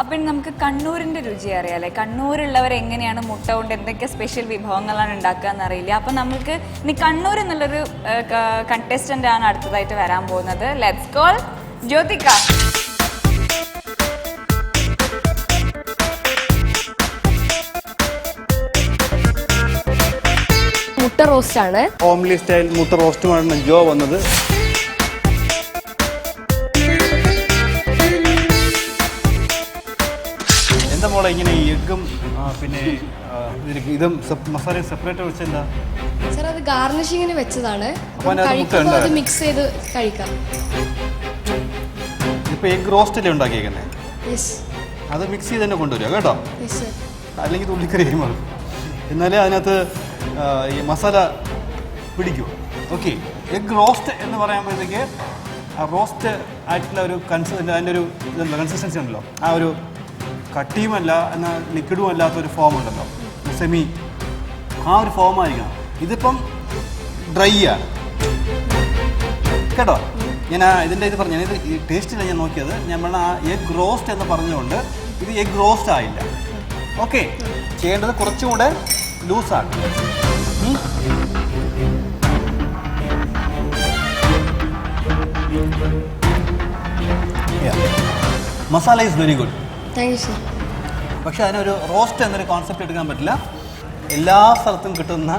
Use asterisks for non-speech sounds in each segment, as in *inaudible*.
അപ്പൊ നമുക്ക് കണ്ണൂരിന്റെ രുചി അറിയാലേ കണ്ണൂരുള്ളവർ എങ്ങനെയാണ് മുട്ട കൊണ്ട് എന്തൊക്കെ സ്പെഷ്യൽ വിഭവങ്ങളാണ് ഉണ്ടാക്കുക എന്നറിയില്ല അപ്പൊ നമുക്ക് ഇനി കണ്ണൂർ എന്നുള്ളൊരു കണ്ടസ്റ്റന്റ് ആണ് അടുത്തതായിട്ട് വരാൻ പോകുന്നത്. Let's call Jyothika. മുട്ട റോസ്റ്റ് ആണ്. ഹോംലി സ്റ്റൈൽ മുട്ട റോസ്റ്റുമാണ് ജോ വന്നത്. മോളെ ഇങ്ങനെ ഈ എഗ്ഗും പിന്നെ ഇതിലേക്ക് ഇതും മസാലയും സെപ്പറേറ്റ് വെച്ചെന്താ? സാർ അത് ഗാർണിഷിങ്ങിന് വെച്ചതാണ്. കഴിക്കുമ്പോൾ അത് മിക്സ് ചെയ്ത് കഴിക്കാം. ഇപ്പൊ എഗ് റോസ്റ്റല്ലേ ഉണ്ടാക്കിയേക്കുന്നത് അത് മിക്സ് ചെയ്ത് തന്നെ കൊണ്ടുവരിക കേട്ടോ? അല്ലെങ്കിൽ തുള്ളിക്കറി മതി മാറും. എന്നാലേ അതിനകത്ത് ഈ മസാല പിടിക്കൂ. ഓക്കെ എഗ് റോസ്റ്റ് എന്ന് പറയുമ്പോഴത്തേക്ക് ആ റോസ്റ്റ് ആയിട്ടുള്ള ഒരു കൺസ് അതിന്റെ ഒരു കൺസിസ്റ്റൻസി ഉണ്ടല്ലോ. ആ ഒരു കട്ടിയുമല്ല എന്നാൽ ലിക്വിഡും അല്ലാത്ത ഒരു ഫോം ഉണ്ടല്ലോ. സെമി ആ ഒരു ഫോം ആയിരിക്കണം. ഇതിപ്പം ഡ്രൈ ആണ് കേട്ടോ? ഞാൻ ഇതിന്റെ ഇത് പറഞ്ഞു ഇത് ടേസ്റ്റില്ല ഞാൻ നോക്കിയത്. നമ്മൾ ആ എഗ് റോസ്റ്റ് എന്ന് പറഞ്ഞുകൊണ്ട് ഇത് എഗ് റോസ്റ്റ് ആയില്ല. ഓക്കെ ചെയ്യേണ്ടത് കുറച്ചും കൂടെ ലൂസാണ് masala is very good thank you sir പക്ഷെ അതിനൊരു റോസ്റ്റ് എന്നൊരു കോൺസെപ്റ്റ് എടുക്കാൻ പറ്റില്ല. എല്ലാ സ്ഥലത്തും കിട്ടുന്ന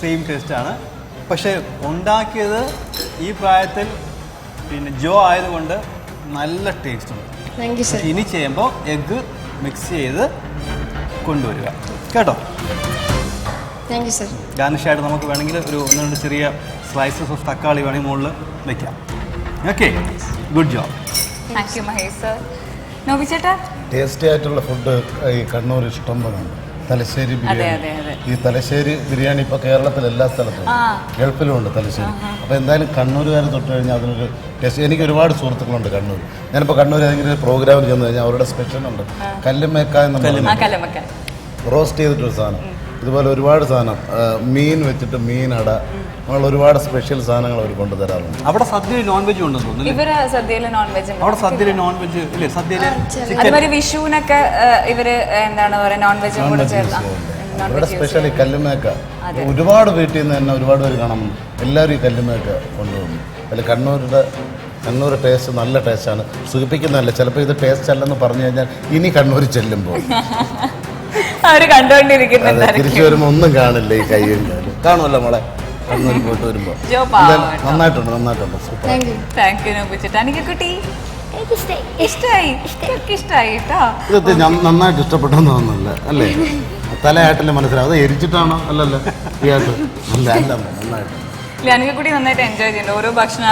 സെയിം ടേസ്റ്റാണ് പക്ഷേ ഉണ്ടാക്കിയത് ഈ പ്രായത്തിൽ പിന്നെ ജോ ആയതുകൊണ്ട് നല്ല ടേസ്റ്റ് ഉണ്ട്. ഇനി ചെയ്യുമ്പോൾ എഗ്ഗ് മിക്സ് ചെയ്ത് കൊണ്ടുവരിക. കേട്ടോ? താങ്ക് യു സർ ഗാർണിഷായിട്ട് നമുക്ക് വേണമെങ്കിൽ ഒരു ഒന്ന് രണ്ട് ചെറിയ സ്ലൈസസ് ഓഫ് തക്കാളി വേണമെങ്കിൽ മുകളിൽ വെക്കാം. Okay good job thank you Mahesh sir tasty ആയിട്ടുള്ള ഫുഡ് ഈ കണ്ണൂർ ഇഷ്ടം പോലെ തലശ്ശേരി ബിരിയാണി. ഈ തലശ്ശേരി ബിരിയാണി ഇപ്പോൾ കേരളത്തിൽ എല്ലാ സ്ഥലത്തും. ഗൾഫിലും ഉണ്ട് തലശ്ശേരി. അപ്പോൾ എന്തായാലും കണ്ണൂരുകാരെ തൊട്ട് കഴിഞ്ഞാൽ അതിനൊരു ടേസ്റ്റ്. എനിക്ക് ഒരുപാട് സുഹൃത്തുക്കളുണ്ട് കണ്ണൂർ ഞാനിപ്പോൾ കണ്ണൂർ ഏതെങ്കിലും ഒരു പ്രോഗ്രാമിൽ ചെന്ന് കഴിഞ്ഞാൽ അവരുടെ സ്പെഷ്യൽ ഉണ്ട്. കല്ലുമേക്ക എന്ന് റോസ്റ്റ് ചെയ്തിട്ടൊരു സാധനം. ഇതുപോലെ ഒരുപാട് സാധനം മീൻ വെച്ചിട്ട് മീനട അങ്ങനെയുള്ള ഒരുപാട് സ്പെഷ്യൽ സാധനങ്ങൾ അവർ കൊണ്ടുതരാറുണ്ട്. അവിടെ സദ്യയിൽ നോൺ വെജ് ഉണ്ടെന്ന് തോന്നുന്നു ഇവർ സദ്യയിൽ നോൺ വെജ് അവിടെ സദ്യയിൽ നോൺ വെജ് ഇല്ലേ വിഷുവിനൊക്കെ ഇവർ എന്താണ് പറയാ നോൺ വെജും കൂടെ ചേർന്ന അവരുടെ സ്പെഷ്യൽ ഈ കല്ലുമേക്ക. ഒരുപാട് വീട്ടിൽ നിന്ന് തന്നെ ഒരുപാട് പേര് കാണാം. എല്ലാവരും ഈ കല്ലുമേക്ക കൊണ്ടുപോകുന്നു അതിൽ കണ്ണൂരുടെ കണ്ണൂർ ടേസ്റ്റ് നല്ല ടേസ്റ്റാണ് സൂചിപ്പിക്കുന്നതല്ല ചിലപ്പോൾ ഇത് ടേസ്റ്റ് അല്ലെന്ന് പറഞ്ഞു കഴിഞ്ഞാൽ ഇനി കണ്ണൂർ ചെല്ലുമ്പോൾ. *laughs* അവർ അതെ കണ്ടുകൊണ്ടിരിക്കുന്നുണ്ടായിരിക്കും തിരിച്ചു വരുമ്പോ ഒന്നും കാണില്ല ഈ കൈ കാണുമല്ലോ മോളെ? കണ്ണൂർ പോയിട്ട് കേട്ടോ. നന്നായിട്ടുണ്ട് നന്നായിട്ടുണ്ട്. താങ്ക് യു താങ്ക് യു നോബിച്ചിട്ട് എനിക്ക് കുട്ടി? ഇഷ്ടായി? ഇഷ്ടമൊക്കെ ഇഷ്ടായി കേട്ടോ. ഞാൻ- നന്നായിട്ട് ഇഷ്ടപ്പെട്ടെന്ന് തോന്നുന്നില്ല അല്ലേ? തലയായിട്ടല്ലേ മനസ്സിലാവും. അത് എരിച്ചിട്ടാണോ? അല്ലല്ലോ. അല്ല അല്ല നന്നായിട്ട്. നന്നായിട്ട് എൻജോയ് ചെയ്യുന്നുണ്ട്. ഓരോ ഭക്ഷണം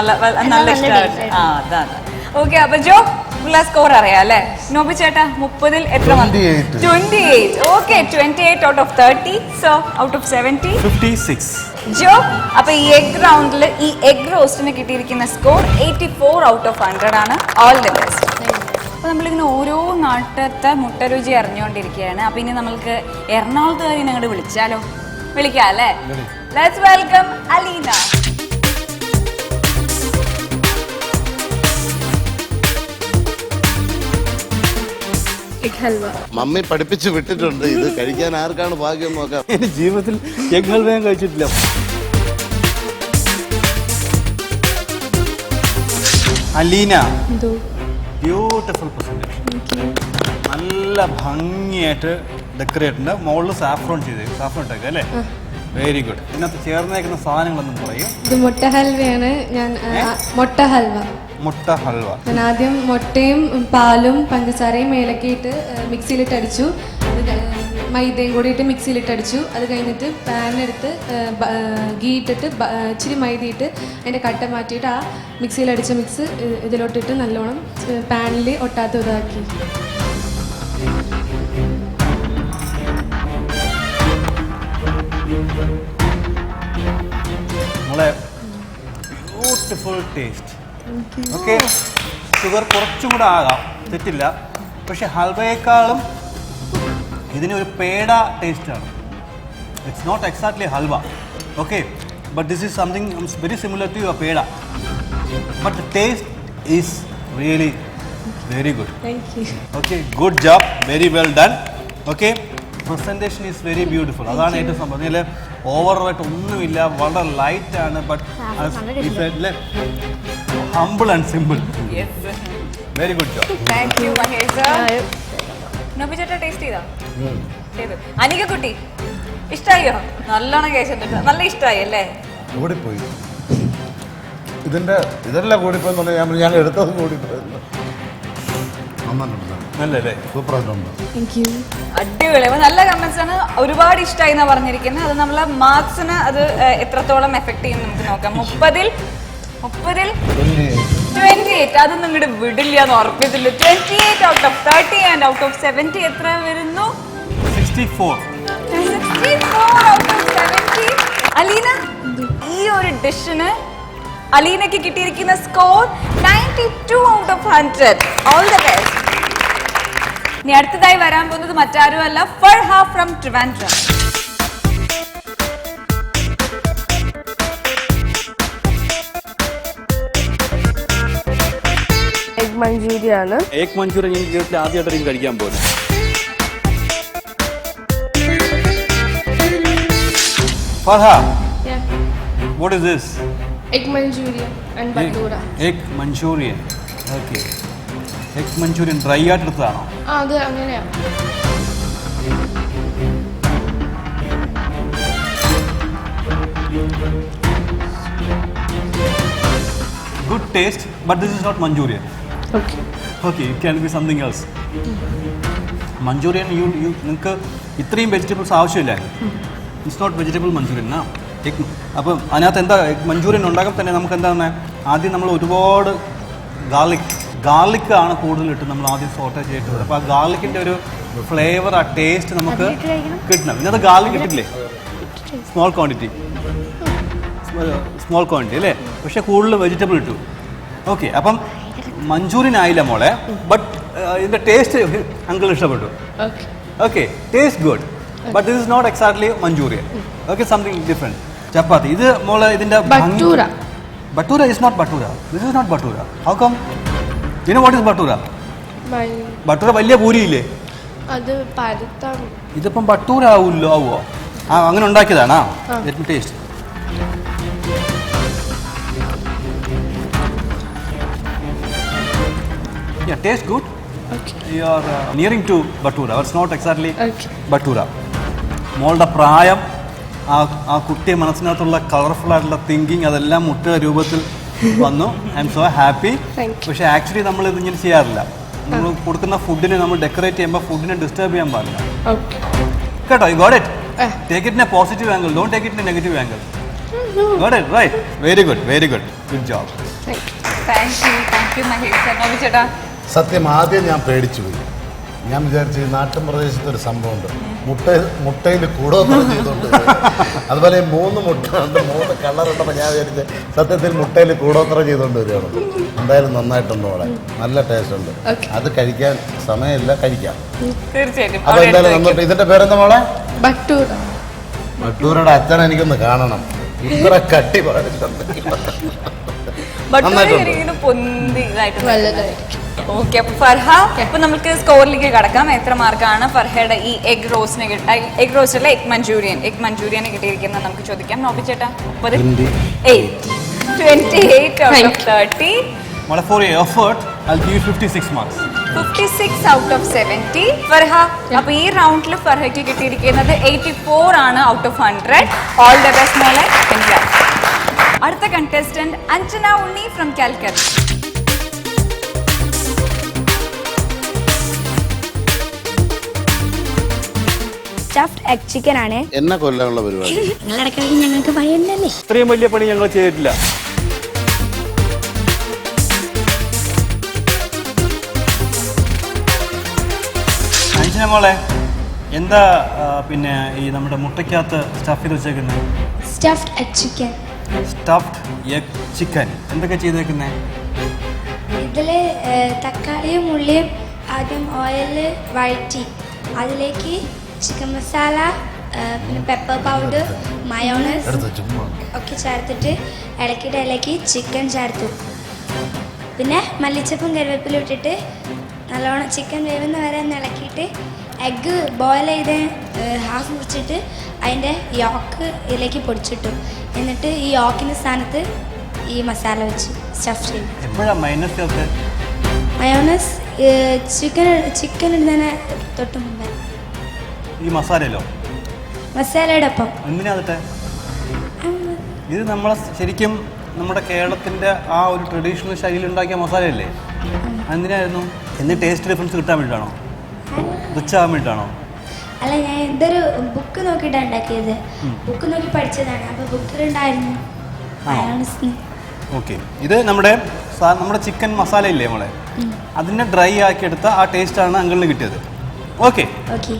നല്ല ഇഷ്ടമാണ് ആ അതാണ് ഓക്കെ അപ്പൊ ജോ ഉള്ള സ്കോർ അറിയാം അല്ലേ? നോബി ചേട്ടാ മുപ്പതിൽ എത്ര 28. Twenty eight okay twenty eight out of thirty so out of seventy fifty six ജോ അപ്പൊ ഈ എഗ് റൗണ്ടിൽ ഈ എഗ് റോസ്റ്റിന് കിട്ടിയിരിക്കുന്ന score eighty four out of hundred ആണ്. ഓൾ ദി ബെസ്റ്റ് അപ്പൊ നമ്മളിങ്ങനെ ഓരോ നാട്ടത്തെ മുട്ട രുചി അറിഞ്ഞുകൊണ്ടിരിക്കുകയാണ്. അപ്പൊ ഇനി നമ്മൾക്ക് എറണാകുളത്തുകാരി ഞങ്ങൾ വിളിച്ചാലോ? വിളിക്കാം അല്ലേ? Let's welcome Aleena. Egg halwa. Mummy പഠിപ്പിച്ച് വിട്ടിട്ടുണ്ട്. ഇത് *laughs* കഴിക്കാൻ ആർക്കാണ് ഭാഗ്യം നോക്കാം എന്റെ ജീവിതത്തിൽ എഗ് ഹൽവ ഞാൻ കഴിച്ചിട്ടില്ല. അലീന എന്തോ? ബ്യൂട്ടിഫുൾ നല്ല ഭംഗിയായിട്ട് ഡെക്കറേറ്റ് ഉണ്ട്. മുകളിൽ സാഫ്രോൺ ചെയ്ത് സാഫ്രോൺ ഇട്ടേക്ക് അല്ലേ? വെരി ഗുഡ് ഇതിനകത്ത് ചേർന്നേക്കുന്ന സാധനങ്ങളൊന്നും പറയും ഇത് മുട്ട ഹൽവയാണ്. ഞാൻ ആ, മുട്ട ഹൽവ. മുട്ട ഹൽവ. ഞാൻ ആദ്യം മുട്ടയും പാലും പഞ്ചസാരയും മേലക്കിയിട്ട് മിക്സിയിലിട്ട് അടിച്ചു. അത് മൈദയും കൂടി ഇട്ട് മിക്സിയിലിട്ട് അടിച്ചു. അത് കഴിഞ്ഞിട്ട് പാനെടുത്ത് ഗീ ഇട്ടിട്ട് ഇച്ചിരി മൈദ ഇട്ട് അതിന്റെ കട്ട മാറ്റിയിട്ട് ആ മിക്സിയിൽ അടിച്ച മിക്സ് ഇതിലോട്ടിട്ട് നല്ലോണം പാനിൽ ഒട്ടാത്ത ഇതാക്കി. നമ്മളെ ബ്യൂട്ടിഫുൾ ടേസ്റ്റ് ഓക്കെ. ഷുഗർ കുറച്ചും കൂടെ ആകാം. തെറ്റില്ല. പക്ഷെ ഹൽവയേക്കാളും ഇതിന് ഒരു പേട ടേസ്റ്റാണ് it's not exactly halwa. Okay. But this is something very similar to your peda. But taste is really very good okay. Good job very well done okay. Presentation is very beautiful അതാണ് ഏറ്റവും സംഭവം. അല്ലെ ഓവറായിട്ട് ഒന്നുമില്ല. വളരെ light ആണ്. But humble and simple very good job thank you Mahesh sir Noby ചേട്ടാ taste ചെയ്താ? ചെയ്തു. അനിക കുട്ടി ഇഷ്ടായോ? നല്ലോണം കേട്ടിട്ടുണ്ട് നല്ല ഇഷ്ടമായി അല്ലേ? ഓടിപ്പോയി. ഇതിന്റെ ഇതെല്ലാം കൂടിപ്പോയെന്ന് പറഞ്ഞാൽ ഞാൻ എടുത്തത് കൂടിപ്പോയിരുന്നു അടിപൊളി. നല്ല കമന്റ്സ് ആണ്. ഒരുപാട് ഇഷ്ടമായി എന്നാ പറഞ്ഞിരിക്കുന്നത്. അത് നമ്മളെ മാർക്സിന് അത് എത്രത്തോളം എഫക്ട് ചെയ്യുന്നു നമുക്ക് നോക്കാം. മുപ്പതിൽ മുപ്പതിൽ ട്വന്റി എയ്റ്റ് അത് നിങ്ങളുടെ വിടില്ല എന്ന് ഉറപ്പിച്ചില്ല twenty eight out of thirty and out of seventy എത്ര വരുന്നു? Sixty four 64 out of 70. Aleena ഈ ഒരു ഡിഷിന് അലീനയ്ക്ക് കിട്ടിയിരിക്കുന്ന score 92 out of hundred all the best ഇനി അടുത്തതായി വരാൻ പോകുന്നത് മറ്റാരുമല്ല Farha from Trivandrum egg Manchuria ആണ് ഏക് മഞ്ചൂരിയൻ ഞാൻ ജീവിതത്തിൽ ആദ്യമായിട്ടായിരിക്കും കഴിക്കാൻ പോകുന്നത് Farha what is this egg Manchuria and bhatura egg Manchurian. Okay egg Manchurian dry ആയിട്ട് എടുത്തതാണോ? ആ അത് അങ്ങനെയാണ് good taste but this is not Manchurian. Okay okay it can be something else Manchurian you you നിങ്ങൾക്ക് ഇത്രയും vegetables ആവശ്യമില്ല. It's not vegetable manchurian ആ അപ്പം അതിനകത്ത് എന്താ മഞ്ചൂരിയൻ ഉണ്ടാക്കാൻ തന്നെ നമുക്ക് എന്താണ്? ആദ്യം നമ്മൾ ഒരുപാട് ഗാർലിക് ഗാർലിക് ആണ് കൂടുതൽ ഇട്ട് നമ്മൾ ആദ്യം സോട്ട ചെയ്തിട്ടുള്ളത് അപ്പോൾ ആ ഗാർലിക്കിന്റെ ഒരു ഫ്ലേവർ ആ ടേസ്റ്റ് നമുക്ക് കിട്ടണം. ഇന്നത്തെ ഗാർലിക് ഇട്ടില്ലേ സ്മോൾ ക്വാണ്ടിറ്റി സ്മോൾ ക്വാണ്ടിറ്റി അല്ലേ? പക്ഷേ കൂടുതൽ വെജിറ്റബിൾ ഇട്ടു. ഓക്കെ അപ്പം മഞ്ചൂരിയൻ ആയില്ല മോളെ ബട്ട് ഇതിന്റെ ടേസ്റ്റ് അങ്കിൾ ഇഷ്ടപ്പെട്ടു. Okay taste good but this is not exactly Manchurian okay something different chapati. ഇത് മോളെ ഇതിന്റെ bhatura. Bhatura is not bhatura. This is not bhatura. How come you know what is bhatura? Bhatura വലിയ പൂരിയില്ലേ? ഇതിപ്പം ബട്ടൂര ആവുമല്ലോ ആവുമോ ആ അങ്ങനെ ഉണ്ടാക്കിയതാണോ? Taste Yeah, tastes good. Okay. You are uh, nearing to Batura. It's not exactly Okay. Batura. മോളുടെ പ്രായം ആ ആ കുട്ടിയെ മനസ്സിനകത്തുള്ള കളർഫുൾ ആയിട്ടുള്ള തിങ്കിങ് അതെല്ലാം മുട്ട രൂപത്തിൽ വന്നു. I am so happy Thank you. പക്ഷേ ആക്ച്വലി നമ്മൾ ഇത് ഇങ്ങനെ ചെയ്യാറില്ല. നമ്മൾ കൊടുക്കുന്ന ഫുഡിനെ നമ്മൾ ഡെക്കറേറ്റ് ചെയ്യുമ്പോൾ ഫുഡിനെ ഡിസ്റ്റർബ് ചെയ്യാൻ പാടില്ല. ഓക്കെ കേട്ടോ you got it Eh. Take it a positive angle don't take it a negative angle got it right very good very good good job thank you thank you thank you Mahesh ചേട്ടാ സത്യം ആദ്യം ഞാൻ പേടിച്ചു പോയി. ഞാൻ വിചാരിച്ചു ഈ നാട്ടിൻ പ്രദേശത്ത് ഒരു സംഭവമുണ്ട്. മുട്ട മുട്ടയിൽ കൂടോ ചെയ്തുകൊണ്ട് അതുപോലെ മൂന്ന് മുട്ട ഉണ്ട്. മൂന്ന് കളറുണ്ടപ്പോൾ ഞാൻ വിചാരിച്ച് സത്യത്തിൽ മുട്ടയിൽ കൂടോത്ര ചെയ്തുകൊണ്ട് വരികയാണ് എന്തായാലും നന്നായിട്ടുണ്ട് അവിടെ നല്ല ടേസ്റ്റ് ഉണ്ട്. അത് കഴിക്കാൻ സമയമില്ല കഴിക്കാം. തീർച്ചയായിട്ടും. അപ്പോൾ എന്തായാലും എടുത്ത് നന്നിട്ട് ഇതിന്റെ പേരെന്താ മോളെ? ബട്ടൂര മട്ടൂരുടെ അച്ഛൻ എനിക്കൊന്ന് കാണണം. ഇത്ര കട്ടി പാടില്ല ഓക്കെ അപ്പൊ ഫർഹ ഇപ്പൊ നമുക്ക് സ്കോറിലേക്ക് കടക്കാം. എത്ര മാർക്കാണ് ഫർഹയുടെ ഈ എഗ് റോസിന് കിട്ട എഗ് റോസ് അല്ല? എഗ് മഞ്ചൂരിയൻ എഗ് മഞ്ചൂരിയന് കിട്ടിയിരിക്കുന്നത് നമുക്ക് ചോദിക്കാം. നോബി ചേട്ടാ. മുപ്പത് twenty eight out of thirty മോളെ for effort I give fifty six marks fifty six out of seventy Farha അപ്പൊ ഈ റൗണ്ടിൽ ഫർഹയ്ക്ക് കിട്ടിയിരിക്കുന്നത് എയ്റ്റി ഫോർ ആണ് out of hundred all the best മോളെ. അടുത്ത contestant Anjana Unni from Calicut stuffed egg chicken ആണ്. എന്നെ കൊല്ലാനുള്ള പരിപാടി. ഞങ്ങൾക്ക് ഇത്രയും വലിയ പണി ഞങ്ങൾ ചെയ്തിട്ടില്ല. അഞ്ജന മോളെ എന്താ ആ, പിന്നെ ഈ നമ്മുടെ മുട്ടയ്ക്കകത്ത് സ്റ്റഫ് ചെയ്ത് വെച്ചേക്കുന്നത് stuffed egg chicken stuffed egg chicken എന്തൊക്കെ ചെയ്തേക്കുന്നത് ഇതിൽ തക്കാളിയും ഉള്ളിയും ആദ്യം ഓയിലിൽ വഴറ്റി അതിലേക്ക് ചിക്കൻ മസാല പിന്നെ പെപ്പർ പൗഡർ മയോണൈസ് ഒക്കെ ചേർത്തിട്ട് ഇടയ്ക്കിടെ ഇലയ്ക്ക് ചിക്കൻ ചേർത്തു. പിന്നെ മല്ലിച്ചപ്പും കരുവേപ്പിലും ഇട്ടിട്ട് നല്ലോണം ചിക്കൻ വേവുന്ന വരെ ഒന്ന് ഇളക്കിയിട്ട് എഗ്ഗ് ബോയിൽ ചെയ്ത് ഹാഫ് മുറിച്ചിട്ട് അതിന്റെ യോക്ക് ഇതിലേക്ക് പൊടിച്ചിട്ടു. എന്നിട്ട് ഈ യോക്കിന്റെ സ്ഥാനത്ത് ഈ മസാല വെച്ച് സ്റ്റഫ് ചെയ്യും. എപ്പോഴാണ് മൈനസ് ചേർത്ത് മയോണസ് ചിക്കൻ ചിക്കൻ ഇടുന്നതിന് തൊട്ട് മുമ്പേ. ഈ മസാലയിലോ മസാലയുടെ ഒപ്പം. എന്തിനാകട്ടെ ഇത് നമ്മളെ ശരിക്കും നമ്മുടെ കേരളത്തിന്റെ ആ ഒരു ട്രഡീഷണൽ ശൈലിയിൽ ഉണ്ടാക്കിയ മസാലയല്ലേ എന്തിനായിരുന്നു എന്ത് ടേസ്റ്റ് ഡിഫറൻസ് കിട്ടാൻ വേണ്ടിയിട്ടാണോ? റിച്ച് വേണ്ടിയിട്ടാണോ? അല്ല ഞാൻ എന്തൊരു ബുക്ക് നോക്കിയിട്ടാണ് ഉണ്ടാക്കിയത്. ബുക്ക് നോക്കി പഠിച്ചതാണ്. അപ്പോൾ ബുക്കിലുണ്ടായിരുന്നു മയോണസ് ഓക്കെ. ഇത് നമ്മുടെ നമ്മുടെ ചിക്കൻ മസാല ഇല്ലേ നമ്മളെ അതിനെ ഡ്രൈ ആക്കി എടുത്ത ആ ടേസ്റ്റ് ആണ് അങ്കിളിന് കിട്ടിയത്. ഓക്കെ. ഓക്കെ.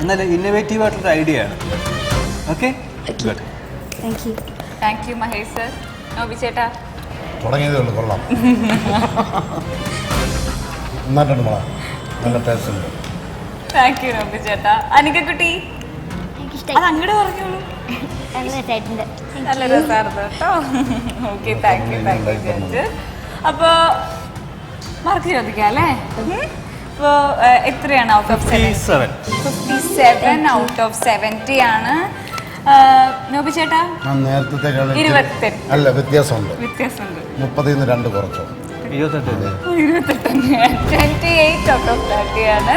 എന്നാൽ ഇന്നോവേറ്റീവ് ആയിട്ടുള്ള ഐഡിയ ആണ്. Okay? Good thank you thank you Mahesh sir Noby ചേട്ടാ. തുടങ്ങിയതേ ഉള്ളൂ കൊള്ളാം. *laughs* നന്നായിട്ടുണ്ട് മോളെ. നല്ല ടേസ്റ്റ് ഉണ്ട്. താങ്ക് യു നോബി ചേട്ടാ. അനികക്കുട്ടി അത് അങ്ങോട്ട് പറഞ്ഞോളൂ. നല്ല രസമായിരുന്നു കേട്ടോ. Okay thank you thank you judge അപ്പോൾ മാർക്ക് ചോദിക്കാം അല്ലേ? ഇപ്പോൾ എത്രയാണ് out of seven fifty seven out of seventy ആണ്. നോബി ചേട്ടാ? നേരത്തെ ഇരുപത്തെട്ട്. അല്ല വ്യത്യാസമുണ്ട്. വ്യത്യാസമുണ്ട്. മുപ്പതിൽ നിന്ന് രണ്ട് കുറച്ചു. ഇരുപത്തെട്ട് twenty eight out of thirty ആണ്.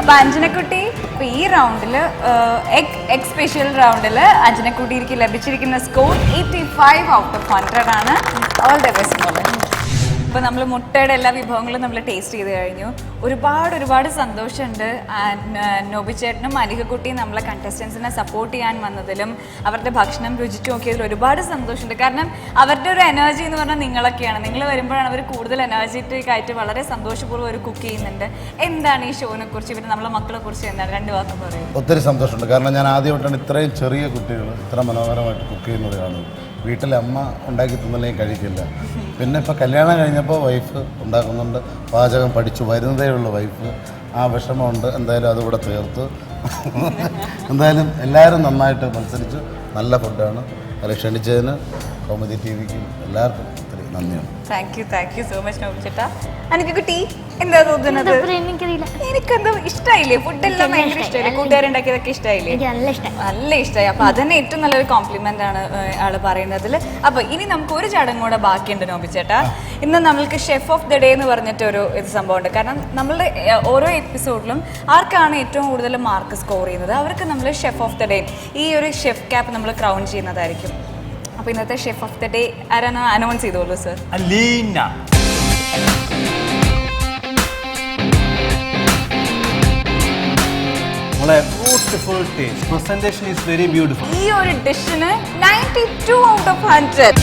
അപ്പൊ അഞ്ജനക്കുട്ടി ഇപ്പൊ ഈ റൗണ്ടിൽ എഗ് എഗ് സ്പെഷ്യൽ റൗണ്ടിൽ അഞ്ജനക്കുട്ടിക്ക് ലഭിച്ചിരിക്കുന്ന score eighty five out of hundred ആണ്. ഓൾ ദ ബെസ്റ്റ് മോളെ. ഇപ്പൊ നമ്മൾ മുട്ടയുടെ എല്ലാ വിഭവങ്ങളും നമ്മൾ ടേസ്റ്റ് ചെയ്ത് കഴിഞ്ഞു. ഒരുപാട് ഒരുപാട് സന്തോഷമുണ്ട്. നോബിച്ചേട്ടനും അനികക്കുട്ടിയും നമ്മളെ കണ്ടസ്റ്റൻസിനെ സപ്പോർട്ട് ചെയ്യാൻ വന്നതിലും അവരുടെ ഭക്ഷണം രുചിച്ചു നോക്കിയതിൽ ഒരുപാട് സന്തോഷമുണ്ട്. കാരണം അവരുടെ ഒരു എനർജി എന്ന് പറഞ്ഞാൽ നിങ്ങളൊക്കെയാണ്. നിങ്ങൾ വരുമ്പോഴാണ് അവർ കൂടുതൽ എനർജറ്റിക് ആയിട്ട് വളരെ സന്തോഷപൂർവം ഒരു കുക്ക് ചെയ്യുന്നുണ്ട്. എന്താണ് ഈ ഷോനെ കുറിച്ച്? ഇവർ നമ്മളെ മക്കളെ കുറിച്ച് എന്താണ്? രണ്ട് വാക്ക് പറയുന്നത് ഒത്തിരി സന്തോഷമുണ്ട്. കാരണം ഞാൻ ആദ്യമായിട്ടാണ് ഇത്രയും ചെറിയ കുട്ടികൾ ഇത്ര മനോഹരമായിട്ട് കുക്ക് ചെയ്യുന്നത് കാണുന്നത്. വീട്ടിലെ അമ്മ ഉണ്ടാക്കി തന്നില്ലെങ്കിൽ കഴിക്കില്ല. പിന്നെ ഇപ്പോൾ കല്യാണം കഴിഞ്ഞപ്പോൾ വൈഫ് ഉണ്ടാക്കുന്നുണ്ട്. പാചകം പഠിച്ചു വരുന്നതേ ഉള്ളൂ വൈഫ് ആ വിഷമമുണ്ട്. എന്തായാലും അതുകൂടെ തീർത്ത്. എന്തായാലും എല്ലാവരും നന്നായിട്ട് മത്സരിച്ചു. നല്ല ഫുഡാണ് അതിൽ ക്ഷണിച്ചതിന് കൗമുദി ടി വിക്കും എല്ലാവർക്കും ഒത്തിരി നന്ദിയുണ്ട് thank you thank you so much നോബിച്ചേട്ടാ അനികക്കുട്ടി എന്താ തോന്നുന്നത്? എനിക്കെന്തോ ഇഷ്ടായില്ലേ? ഫുഡെല്ലാം ഭയങ്കര ഇഷ്ടമായില്ലേ കൂട്ടുകാരുണ്ടാക്കിയതൊക്കെ ഇഷ്ടായില്ലേ? എനിക്ക് നല്ല ഇഷ്ടം നല്ല ഇഷ്ടമായി അപ്പൊ അതന്നെ ഏറ്റവും നല്ലൊരു കോംപ്ലിമെന്റ് ആണ് ആൾ പറയുന്നതിൽ അപ്പൊ ഇനി നമുക്ക് ഒരു ചടങ്ങ് കൂടെ ബാക്കിയുണ്ട് നോബിച്ചേട്ടാ ഇന്ന് നമ്മൾക്ക് ഷെഫ് ഓഫ് ദി ഡേ എന്ന് പറഞ്ഞിട്ട് ഒരു ഇത് സംഭവമുണ്ട്. കാരണം നമ്മളുടെ ഓരോ എപ്പിസോഡിലും ആർക്കാണ് ഏറ്റവും കൂടുതൽ മാർക്ക് സ്കോർ ചെയ്യുന്നത്? അവർക്ക് നമ്മൾ ഷെഫ് ഓഫ് ദി ഡേ ഈ ഒരു ഷെഫ് ക്യാപ്പ് നമ്മൾ ക്രൗൺ ചെയ്യുന്നതായിരിക്കും. അപ്പൊ ഇന്നത്തെ ഷെഫ് ഓഫ് ദ ഡേ ആരാണ് അനൗൺസ് ചെയ്തോളൂ സർ അലീന. നമ്മളെ beautiful taste presentation is very beautiful ഈ ഒരു ഡിഷിന് ninety two out of hundred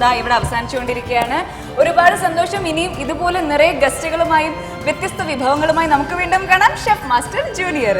അതാ ഇവിടെ അവസാനിച്ചുകൊണ്ടിരിക്കുകയാണ്. ഒരുപാട് സന്തോഷം. ഇനിയും ഇതുപോലെ നിറയെ ഗസ്റ്റുകളുമായും വ്യത്യസ്ത വിഭവങ്ങളുമായി നമുക്ക് വീണ്ടും കാണാം. Chef master junior.